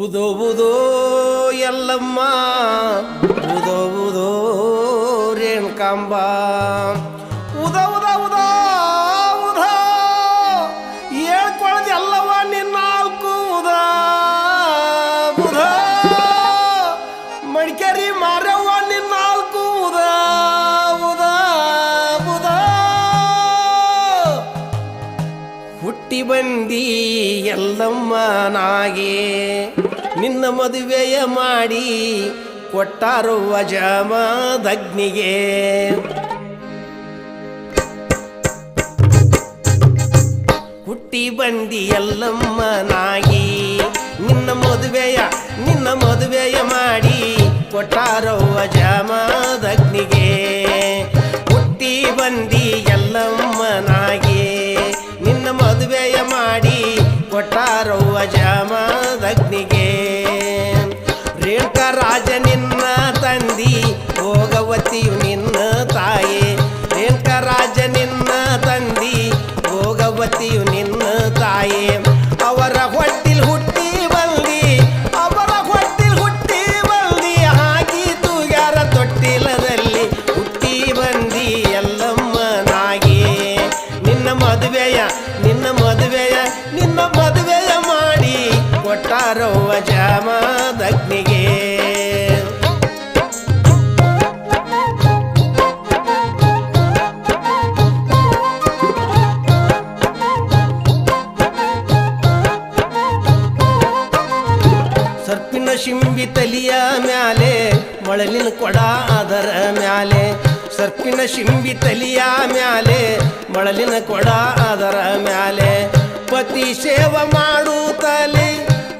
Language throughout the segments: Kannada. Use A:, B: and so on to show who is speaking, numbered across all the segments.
A: ಉದೋ ಎಲ್ಲಮ್ಮ, ಉದೋ ಉದೋ ರೇಣುಕಾಂಬ. ಉದ ಉದ ಉದ ಎಲ್ಲವ ನಿನ್ನ ನಾಲ್ಕು ಉದ. ಉದ, ಮಡಿಕೇರಿ ಮಾರವ್ವ ನಿನ್ನ ನಾಲ್ಕು ಉದ. ಹುಟ್ಟಿ ಬಂದಿ ಎಲ್ಲಮ್ಮನಾಗೆ ನಿನ್ನ ಮದುವೆಯ ಮಾಡಿ ಕೊಟ್ಟಾರು ವಜಮದಗ್ನಿಗೆ. ಹುಟ್ಟಿ ಬಂದಿ ಎಲ್ಲಮ್ಮನಾಗಿ ನಿನ್ನ ಮದುವೆಯ ನಿನ್ನ ಮದುವೆಯ ಮಾಡಿ ಕೊಟ್ಟಾರೋ ವಜಮದಗ್ನಿಗೆ. ಹುಟ್ಟಿ ಬಂದಿ ಎಲ್ಲಮ್ಮನಾಗಿ ಅವರ ಹೊಟ್ಟಿಲ್ ಹುಟ್ಟಿ ಬಂದಿ ಅವರ ಹೊಟ್ಟಿಲ್ ಹುಟ್ಟಿ ಬಂದಿ ಹಾಕಿ ಯಾರ ತೊಟ್ಟಿಲದಲ್ಲಿ ಹುಟ್ಟಿ ಬಂದಿ ಎಲ್ಲಮ್ಮನಾಗಿ ನಿನ್ನ ಮದುವೆಯ ನಿನ್ನ ಮದುವೆಯ ನಿನ್ನ ಮದುವೆಯ ಮಾಡಿ ಕೊಟ್ಟಾರೋ ಶಿಂಬಿ ತಲಿಯ ಮ್ಯಾಲೆ, ಮೊಳಲಿನ ಕೊಡ ಅದರ ಮ್ಯಾಲೆ. ಸರ್ಪಿನ ಶಿಂಬಿ ತಲಿಯ ಮ್ಯಾಲೆ, ಮೊಳಲಿನ ಕೊಡ ಅದರ ಮ್ಯಾಲೆ. ಪತಿ ಸೇವ ಮಾಡು ತಲೆ,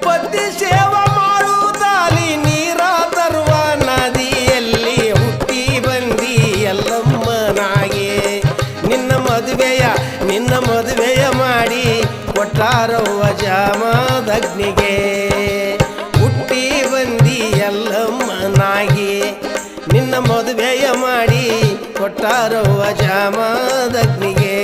A: ಪತಿ ಸೇವ ಮಾಡುತ್ತಲಿ ನೀರ ತರುವ ನದಿಯಲ್ಲಿ ಹುಟ್ಟಿ ಬಂದಿ ಎಲ್ಲಮ್ಮನಾಗೆ. ನಿನ್ನ ಮದುವೆಯ ನಿನ್ನ ಮದುವೆಯ ಮಾಡಿ, ಕೊಟ್ಟಾರವ್ವ ಜಾಮದಗ್ನಿಗೆ. ಎಲ್ಲಮ್ಮನಾಗಿ ನಿನ್ನ ಮದುವೆಯ ಮಾಡಿ ಕೊಟ್ಟಾರೋ ಜಾಮದಗ್ನಿಗೆ.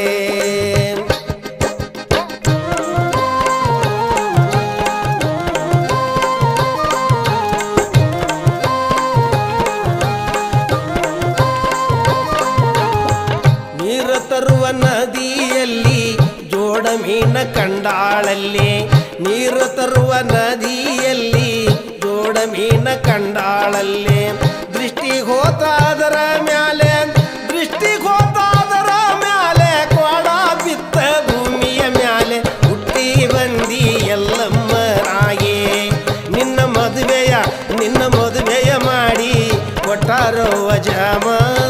A: ನೀರು ತರುವ ನದಿಯಲ್ಲಿ ಜೋಡ ಮೀನ ಕಂಡಾಳಲ್ಲಿ ನೀರು ತರುವ ನದಿಯಲ್ಲಿ ಜೋಡ ಕಂಡಾಳಲ್ಲೇ. ದೃಷ್ಟಿ ಹೋತಾದರ ಮ್ಯಾಲೆ ದೃಷ್ಟಿ ಹೋತಾದರ ಮ್ಯಾಲೆ ಕೊಡ ಬಿತ್ತ ಭೂಮಿಯ ಮ್ಯಾಲೆ, ಹುಟ್ಟಿ ಬಂದಿ ಎಲ್ಲಮ್ಮನಾಗೆ ನಿನ್ನ ಮದುವೆಯ ನಿನ್ನ ಮದುವೆಯ ಮಾಡಿ ಕೊಟ್ಟಾರೋ ವಜಮದಗ್ನಿಗೆ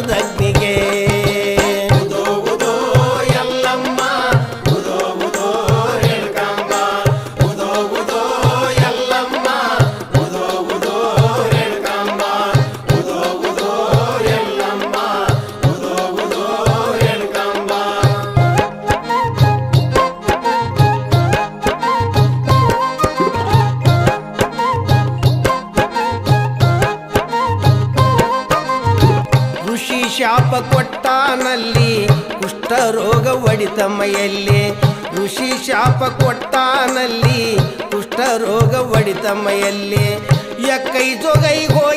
A: ಶಾಪ ಕೊಟ್ಟಾನಲ್ಲಿ ಕುಷ್ಠರೋಗ ಒಡಿತ ಮೈಯಲ್ಲಿ ಋಷಿ ಶಾಪ ಕೊಟ್ಟಾನಲ್ಲಿ ಕುಷ್ಠರೋಗ ಒಡಿತ ಮೈಯಲ್ಲಿ ಯ ಕೈ ಹೋಗ್ಯಾಳಲ್ಲಿ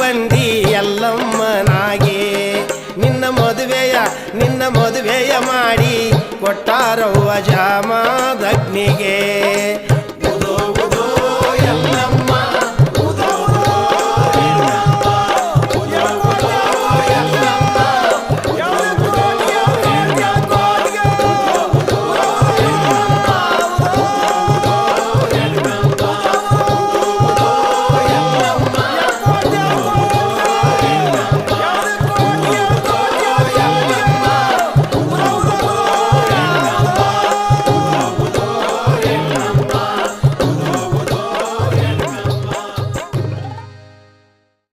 A: ಬಂದಿ ಎಲ್ಲಮ್ಮನಾಗೆ ನಿನ್ನ ಮದುವೆಯ ನಿನ್ನ ಮದುವೆಯ ಮಾಡಿ ಕೊಟ್ಟಾರವ್ವ ಜಾಮದಗ್ನಿಗೆ.